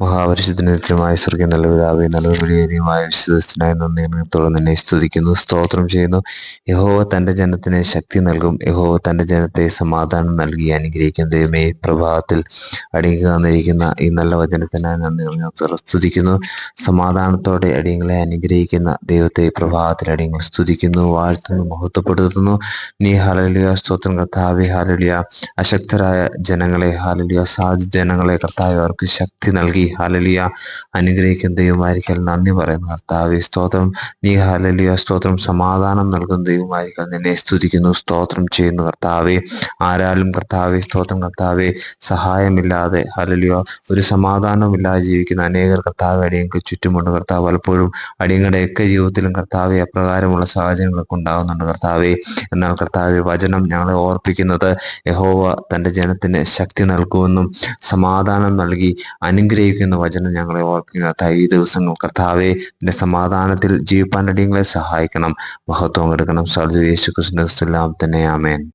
മഹാപരിശുദ്ധനത്തിലുമായ സ്വർഗീയ നല്ല പിതാവേ നല്ല വിലയേറിയമായ വിശുദ്ധനായ നന്ദി നിന്നെ സ്തുതിക്കുന്നു സ്തോത്രം ചെയ്യുന്നു. യഹോവ തന്റെ ജനത്തിന് ശക്തി നൽകും. യഹോവ തന്റെ ജനത്തെ സമാധാനം നൽകി അനുഗ്രഹിക്കും. ദൈവമേ പ്രഭാതത്തിൽ അടിയങ്ങൾ തന്നിരിക്കുന്ന ഈ നല്ല വചനത്തിനായി നന്ദി പറഞ്ഞ് സ്തുതിക്കുന്നു. സമാധാനത്തോടെ അടിയങ്ങളെ അനുഗ്രഹിക്കുന്ന ദൈവത്തെ പ്രഭാതത്തിൽ അടിയങ്ങൾ സ്തുതിക്കുന്നു വാഴ്ത്തുന്നു മഹത്വപ്പെടുത്തുന്നു. നീ ഹാലലിയ സ്തോത്രം കർത്താവെ ഹാലലിയ അശക്തരായ ജനങ്ങളെ ഹാലലിയ സാധു ജനങ്ങളെ കർത്താവ് അവർക്ക് ശക്തി നൽകി ഹാലലിയ അനുഗ്രഹിക്കുന്ന ദൈവമായിരിക്കാൻ നന്ദി പറയുന്നു കർത്താവ്. സ്തോത്രം. നീ ഹാലലിയ സ്തോത്രം. സമാധാനം നൽകുന്ന ദൈവമായിരിക്കാൻ നിന്നെ സ്തുതിക്കുന്നു. സ്തോത്രം ചെയ്യുന്നു കർത്താവെ. ആരാലും കർത്താവെ സ്തോത്രം കർത്താവെ. സഹായമില്ലാതെ ഹാലലിയ ഒരു സമാധാനമില്ലാതെ ജീവിക്കുന്ന അനേകർ കർത്താവ് അടിയങ്ങൾക്ക് ചുറ്റുമുണ്ട് കർത്താവ്. പലപ്പോഴും അടിയങ്ങളുടെ ഒക്കെ ജീവിതത്തിലും കർത്താവെ അപ്രകാരമുള്ള സാഹചര്യങ്ങളൊക്കെ ഉണ്ടാകുന്നുണ്ട് കർത്താവെ. എന്നാൽ കർത്താവെ വചനം ഞങ്ങളെ ഓർപ്പിക്കുന്നത് യഹോവ തന്റെ ജനത്തിന് ശക്തി നൽകുമെന്നും സമാധാനം നൽകി അനുഗ്രഹിക്കും എന്ന വചനം ഞങ്ങളെ ഓർപ്പിക്കുന്ന ഈ ദിവസങ്ങൾ. കർത്താവെ നിന്റെ സമാധാനത്തിൽ ജീവിപ്പാൻ അടിയങ്ങളെ സഹായിക്കണം. മഹത്വം എടുക്കണം. സർജു യേശു കൃഷ്ണ തന്നെ ആമേൻ.